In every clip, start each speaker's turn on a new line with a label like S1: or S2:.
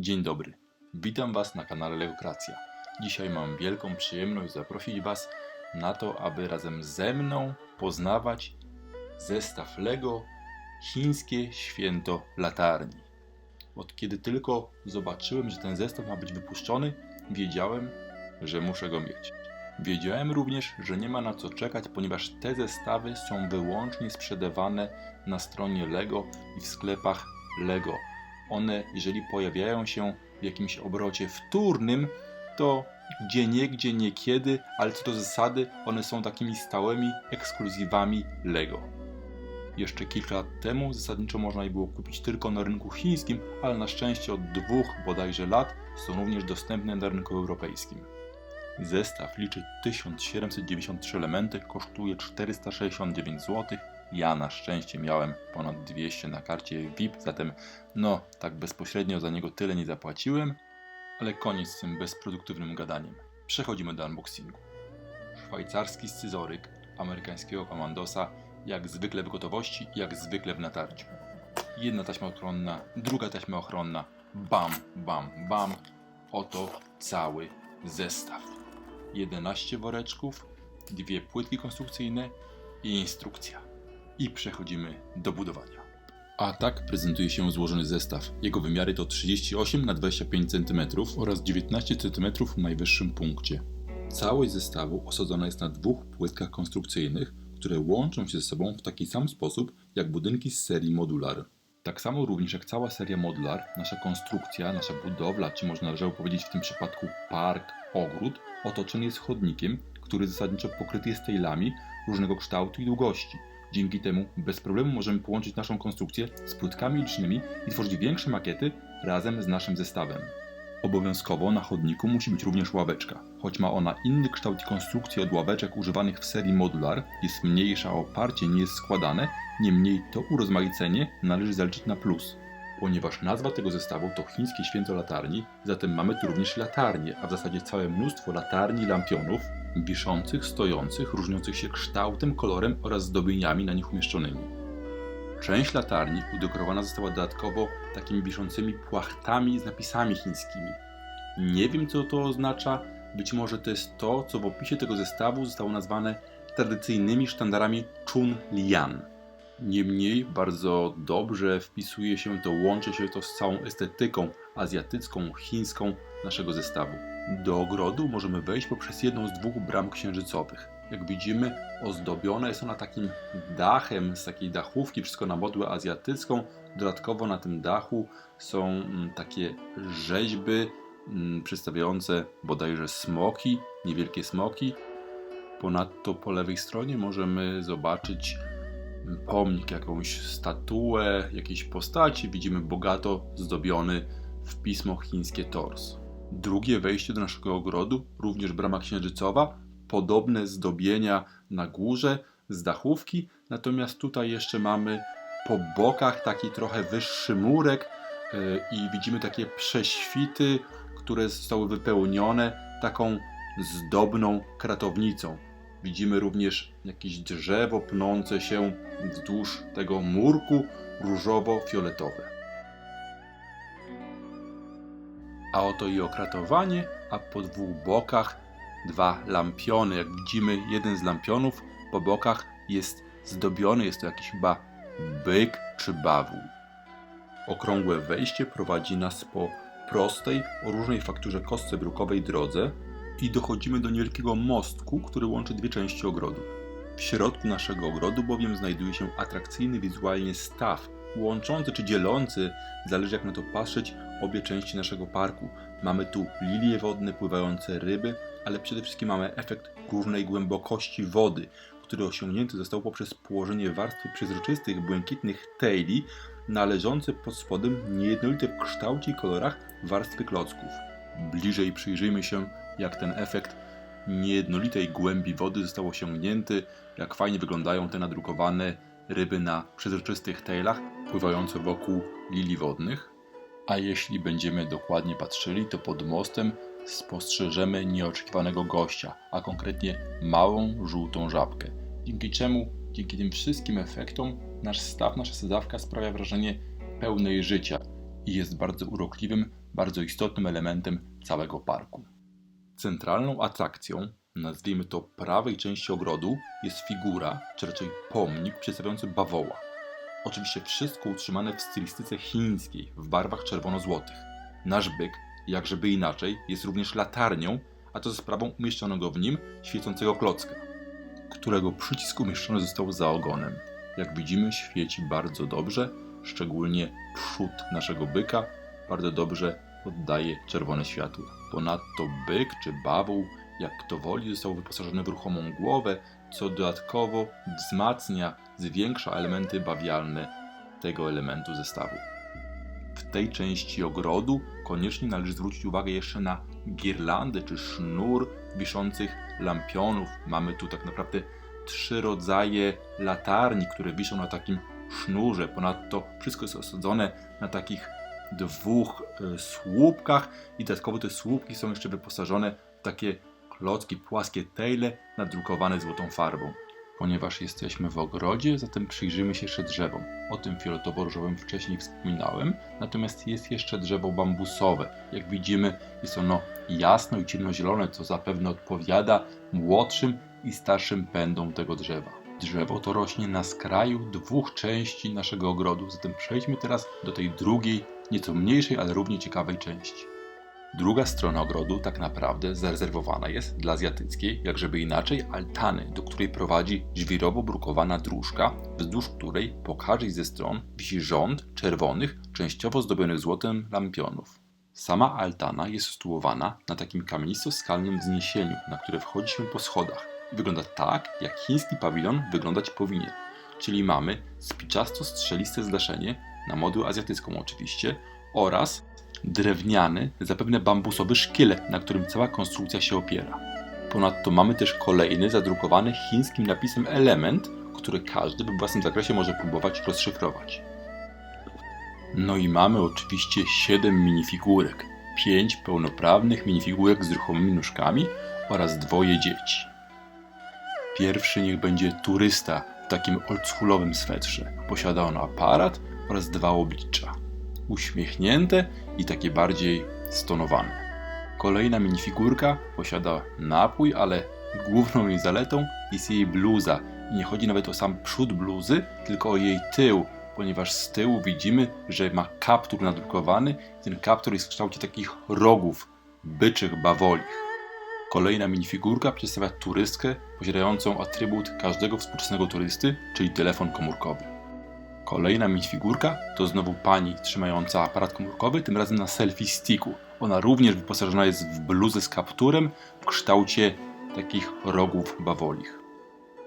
S1: Dzień dobry. Witam Was na kanale Legokracja. Dzisiaj mam wielką przyjemność zaprosić Was na to, aby razem ze mną poznawać zestaw Lego Chińskie Święto Latarni. Od kiedy tylko zobaczyłem, że ten zestaw ma być wypuszczony, wiedziałem, że muszę go mieć. Wiedziałem również, że nie ma na co czekać, ponieważ te zestawy są wyłącznie sprzedawane na stronie Lego i w sklepach Lego. One, jeżeli pojawiają się w jakimś obrocie wtórnym, to gdzie niegdzie, niekiedy, ale co do zasady, one są takimi stałymi ekskluzywami Lego. Jeszcze kilka lat temu zasadniczo można je było kupić tylko na rynku chińskim, ale na szczęście od dwóch bodajże lat są również dostępne na rynku europejskim. Zestaw liczy 1793 elementy, kosztuje 469 zł. Ja na szczęście miałem ponad 200 na karcie VIP, zatem no, tak bezpośrednio za niego tyle nie zapłaciłem, ale koniec z tym bezproduktywnym gadaniem. Przechodzimy do unboxingu. Szwajcarski scyzoryk amerykańskiego komandosa, jak zwykle w gotowości, jak zwykle w natarciu. Jedna taśma ochronna, druga taśma ochronna, bam, bam, bam. Oto cały zestaw. 11 woreczków, dwie płytki konstrukcyjne i instrukcja. I przechodzimy do budowania. A tak prezentuje się złożony zestaw. Jego wymiary to 38 na 25 cm oraz 19 cm w najwyższym punkcie. Całość zestawu osadzona jest na dwóch płytkach konstrukcyjnych, które łączą się ze sobą w taki sam sposób jak budynki z serii Modular. Tak samo również jak cała seria Modular, nasza konstrukcja, nasza budowla, czy można należało powiedzieć w tym przypadku park, ogród, otoczony jest chodnikiem, który zasadniczo pokryty jest tailami różnego kształtu i długości. Dzięki temu bez problemu możemy połączyć naszą konstrukcję z płytkami licznymi i tworzyć większe makiety razem z naszym zestawem. Obowiązkowo na chodniku musi być również ławeczka. Choć ma ona inny kształt i konstrukcję od ławeczek używanych w serii Modular, jest mniejsza, a oparcie nie jest składane, niemniej to urozmaicenie należy zaliczyć na plus. Ponieważ nazwa tego zestawu to chińskie święto latarni, zatem mamy tu również latarnie, a w zasadzie całe mnóstwo latarni lampionów, wiszących, stojących, różniących się kształtem, kolorem oraz zdobieniami na nich umieszczonymi. Część latarni udekorowana została dodatkowo takimi wiszącymi płachtami z napisami chińskimi. Nie wiem co to oznacza, być może to jest to, co w opisie tego zestawu zostało nazwane tradycyjnymi sztandarami Chun Lian. Niemniej bardzo dobrze wpisuje się to, łączy się to z całą estetyką azjatycką, chińską naszego zestawu. Do ogrodu możemy wejść poprzez jedną z dwóch bram księżycowych. Jak widzimy, ozdobiona jest ona takim dachem z takiej dachówki, wszystko na modłę azjatycką. Dodatkowo na tym dachu są mm, takie rzeźby mm, przedstawiające bodajże smoki, niewielkie smoki. Ponadto po lewej stronie możemy zobaczyć pomnik, jakąś statuę, jakiejś postaci. Widzimy bogato zdobiony w pismo chińskie tors. Drugie wejście do naszego ogrodu, również brama księżycowa, podobne zdobienia na górze z dachówki, natomiast tutaj jeszcze mamy po bokach taki trochę wyższy murek yy, i widzimy takie prześwity, które zostały wypełnione taką zdobną kratownicą. Widzimy również jakieś drzewo pnące się wzdłuż tego murku różowo-fioletowe. A oto i okratowanie, a po dwóch bokach dwa lampiony. Jak widzimy, jeden z lampionów po bokach jest zdobiony, jest to jakiś chyba byk czy bawół. Okrągłe wejście prowadzi nas po prostej, o różnej fakturze kostce brukowej drodze i dochodzimy do niewielkiego mostku, który łączy dwie części ogrodu. W środku naszego ogrodu bowiem znajduje się atrakcyjny wizualnie staw, łączący czy dzielący, zależy jak na to patrzeć, obie części naszego parku. Mamy tu lilie wodne, pływające ryby, ale przede wszystkim mamy efekt różnej głębokości wody, który osiągnięty został poprzez położenie warstwy przezroczystych, błękitnych taili, należące pod spodem niejednolite w kształcie i kolorach warstwy klocków. Bliżej przyjrzyjmy się, jak ten efekt niejednolitej głębi wody został osiągnięty, jak fajnie wyglądają te nadrukowane ryby na przezroczystych tailach pływające wokół lilii wodnych. A jeśli będziemy dokładnie patrzyli, to pod mostem spostrzeżemy nieoczekiwanego gościa, a konkretnie małą, żółtą żabkę. Dzięki czemu, dzięki tym wszystkim efektom, nasz staw, nasza sadzawka sprawia wrażenie pełnej życia i jest bardzo urokliwym, bardzo istotnym elementem całego parku. Centralną atrakcją, nazwijmy to prawej części ogrodu, jest figura, czy raczej pomnik przedstawiający bawoła. Oczywiście wszystko utrzymane w stylistyce chińskiej, w barwach czerwono-złotych. Nasz byk, jakżeby inaczej, jest również latarnią, a to za sprawą umieszczonego w nim świecącego klocka, którego przycisk umieszczony został za ogonem. Jak widzimy, świeci bardzo dobrze, szczególnie przód naszego byka bardzo dobrze oddaje czerwone światło. Ponadto byk czy bawoł, jak kto woli, został wyposażony w ruchomą głowę, co dodatkowo wzmacnia, zwiększa elementy bawialne tego elementu zestawu. W tej części ogrodu koniecznie należy zwrócić uwagę jeszcze na girlandy czy sznur wiszących lampionów. Mamy tu tak naprawdę trzy rodzaje latarni, które wiszą na takim sznurze. Ponadto wszystko jest osadzone na takich dwóch e, słupkach i dodatkowo te słupki są jeszcze wyposażone w takie klocki, płaskie tejle nadrukowane złotą farbą. Ponieważ jesteśmy w ogrodzie, zatem przyjrzymy się jeszcze drzewom. O tym fioletowo-różowym wcześniej wspominałem, natomiast jest jeszcze drzewo bambusowe. Jak widzimy, jest ono jasno i ciemnozielone, co zapewne odpowiada młodszym i starszym pędom tego drzewa. Drzewo to rośnie na skraju dwóch części naszego ogrodu, zatem przejdźmy teraz do tej drugiej, nieco mniejszej, ale równie ciekawej części. Druga strona ogrodu tak naprawdę zarezerwowana jest dla azjatyckiej, jak żeby inaczej, altany, do której prowadzi żwirowo brukowana dróżka, wzdłuż której po każdej ze stron wisi rząd czerwonych, częściowo zdobionych złotem lampionów. Sama altana jest usytuowana na takim kamienisto-skalnym wzniesieniu, na które wchodzi się po schodach. Wygląda tak, jak chiński pawilon wyglądać powinien. Czyli mamy spiczasto-strzeliste zdaszenie, na modę azjatycką oczywiście, oraz drewniany, zapewne bambusowy szkielet, na którym cała konstrukcja się opiera. Ponadto mamy też kolejny zadrukowany chińskim napisem element, który każdy we własnym zakresie może próbować rozszyfrować. No i mamy oczywiście 7 minifigurek, 5 pełnoprawnych minifigurek z ruchomymi nóżkami oraz dwoje dzieci. Pierwszy niech będzie turysta w takim oldschoolowym swetrze. Posiada on aparat oraz dwa oblicza. Uśmiechnięte i takie bardziej stonowane. Kolejna minifigurka posiada napój, ale główną jej zaletą jest jej bluza. Nie chodzi nawet o sam przód bluzy, tylko o jej tył, ponieważ z tyłu widzimy, że ma kaptur nadrukowany. Ten kaptur jest w kształcie takich rogów, byczych bawolich. Kolejna minifigurka przedstawia turystkę posiadającą atrybut każdego współczesnego turysty, czyli telefon komórkowy. Kolejna minifigurka to znowu pani trzymająca aparat komórkowy, tym razem na selfie sticku. Ona również wyposażona jest w bluzę z kapturem w kształcie takich rogów bawolich.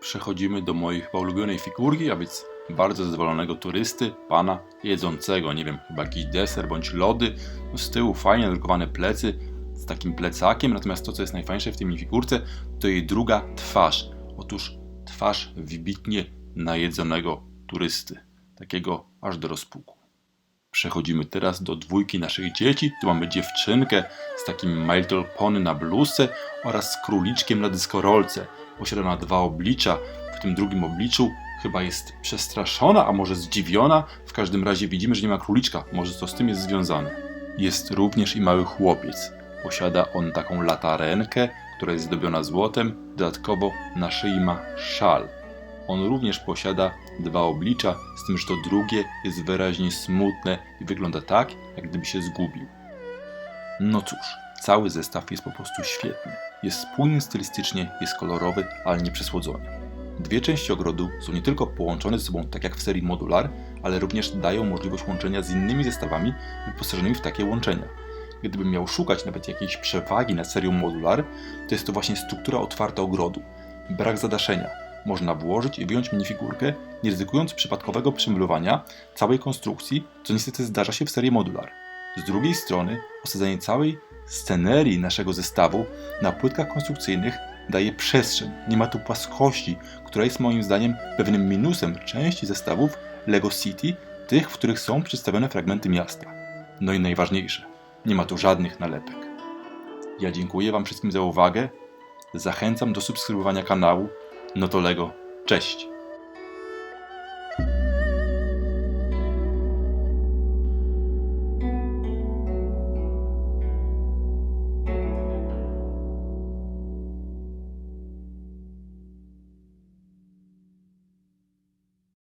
S1: Przechodzimy do mojej chyba ulubionej figurki, a więc bardzo zadowolonego turysty, pana jedzącego, nie wiem, chyba jakiś deser bądź lody. No z tyłu fajnie drukowane plecy z takim plecakiem, natomiast to, co jest najfajniejsze w tej minifigurce, to jej druga twarz. Otóż twarz wybitnie najedzonego turysty takiego aż do rozpuku. Przechodzimy teraz do dwójki naszych dzieci. Tu mamy dziewczynkę z takim My Pony na bluzce oraz z króliczkiem na dyskorolce. Posiada ona dwa oblicza. W tym drugim obliczu chyba jest przestraszona, a może zdziwiona. W każdym razie widzimy, że nie ma króliczka. Może to z tym jest związane. Jest również i mały chłopiec. Posiada on taką latarenkę, która jest zdobiona złotem. Dodatkowo na szyi ma szal. On również posiada dwa oblicza, z tym, że to drugie jest wyraźnie smutne i wygląda tak, jak gdyby się zgubił. No cóż, cały zestaw jest po prostu świetny. Jest spójny stylistycznie, jest kolorowy, ale nie przesłodzony. Dwie części ogrodu są nie tylko połączone ze sobą tak jak w serii Modular, ale również dają możliwość łączenia z innymi zestawami wyposażonymi w takie łączenia. Gdybym miał szukać nawet jakiejś przewagi nad serią Modular, to jest to właśnie struktura otwarta ogrodu, brak zadaszenia, można włożyć i wyjąć minifigurkę, nie ryzykując przypadkowego przemylowania całej konstrukcji, co niestety zdarza się w serii modular. Z drugiej strony, osadzenie całej scenerii naszego zestawu na płytkach konstrukcyjnych daje przestrzeń. Nie ma tu płaskości, która jest moim zdaniem pewnym minusem części zestawów Lego City, tych, w których są przedstawione fragmenty miasta. No i najważniejsze, nie ma tu żadnych nalepek. Ja dziękuję Wam wszystkim za uwagę. Zachęcam do subskrybowania kanału, no to Lego. Cześć!